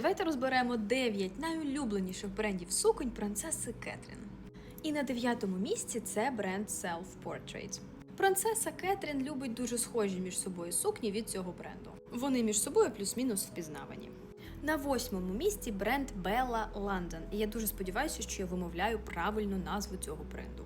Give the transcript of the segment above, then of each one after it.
Давайте розберемо 9 найулюбленіших брендів суконь принцеси Кетрін. І на дев'ятому місці це бренд Self Portrait. Принцеса Кетрін любить дуже схожі між собою сукні від цього бренду. Вони між собою плюс-мінус впізнавані. На восьмому місці бренд Bella London. І я дуже сподіваюся, що я вимовляю правильну назву цього бренду.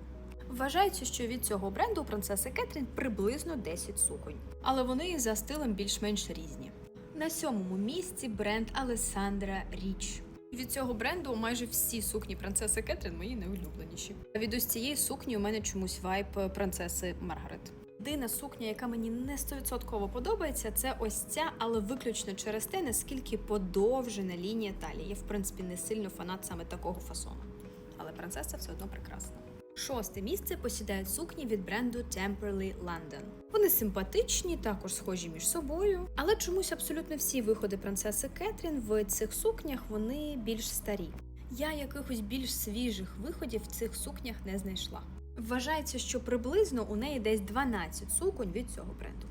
Вважається, що від цього бренду у принцеси Кетрін приблизно 10 суконь, але вони за стилем більш-менш різні. На сьомому місці бренд Alessandra Rich. Від цього бренду майже всі сукні принцеси Кетрін мої найулюбленіші. А від ось цієї сукні у мене чомусь вайб принцеси Маргарет. Єдина сукня, яка мені не 100% подобається, це ось ця, але виключно через те, наскільки подовжена лінія талії. Я, в принципі, не сильно фанат саме такого фасону. Але принцеса все одно прекрасна. Шосте місце посідають сукні від бренду Temperley London. Вони симпатичні, також схожі між собою, але чомусь абсолютно всі виходи принцеси Кетрін в цих сукнях вони більш старі. Я якихось більш свіжих виходів в цих сукнях не знайшла. Вважається, що приблизно у неї десь 12 суконь від цього бренду.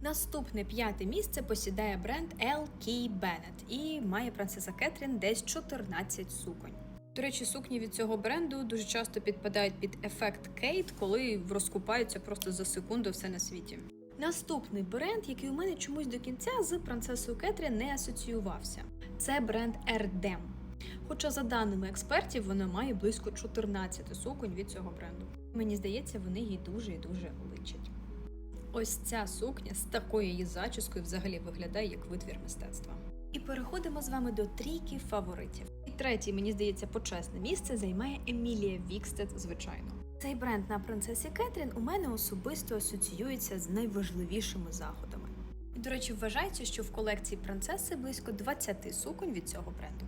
Наступне п'яте місце посідає бренд L.K. Bennett і має принцеса Кетрін десь 14 суконь. До речі, сукні від цього бренду дуже часто підпадають під ефект Кейт, коли розкупаються просто за секунду все на світі. Наступний бренд, який у мене чомусь до кінця з принцесою Кетрін не асоціювався, це бренд Erdem. Хоча, за даними експертів, вона має близько 14 суконь від цього бренду. Мені здається, вони їй дуже і дуже личать. Ось ця сукня з такою її зачіскою взагалі виглядає як витвір мистецтва. І переходимо з вами до трійки фаворитів. Третє, мені здається, почесне місце займає Емілія Вікстед, звичайно. Цей бренд на принцесі Кетрін у мене особисто асоціюється з найважливішими заходами. І, до речі, вважається, що в колекції принцеси близько 20 суконь від цього бренду.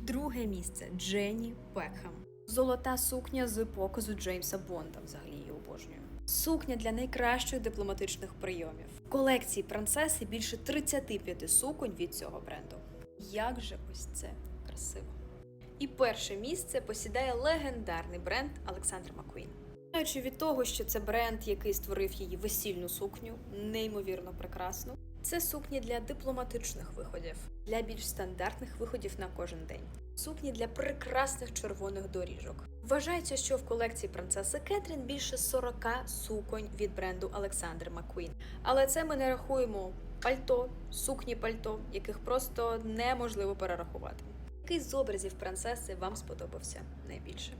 Друге місце Дженні Пекхам. Золота сукня з показу Джеймса Бонда. Взагалі її обожнюю. Сукня для найкращих дипломатичних прийомів. В колекції принцеси більше 35 суконь від цього бренду. Як же ось це красиво! І перше місце посідає легендарний бренд Олександр Маккуін. Починаючи від того, що це бренд, який створив її весільну сукню, неймовірно прекрасну. Це сукні для дипломатичних виходів, для більш стандартних виходів на кожен день. Сукні для прекрасних червоних доріжок. Вважається, що в колекції принцеси Кетрін більше 40 суконь від бренду Олександр Маккуін. Але це ми не рахуємо пальто, сукні пальто, яких просто неможливо перерахувати. Який з образів принцеси вам сподобався найбільше?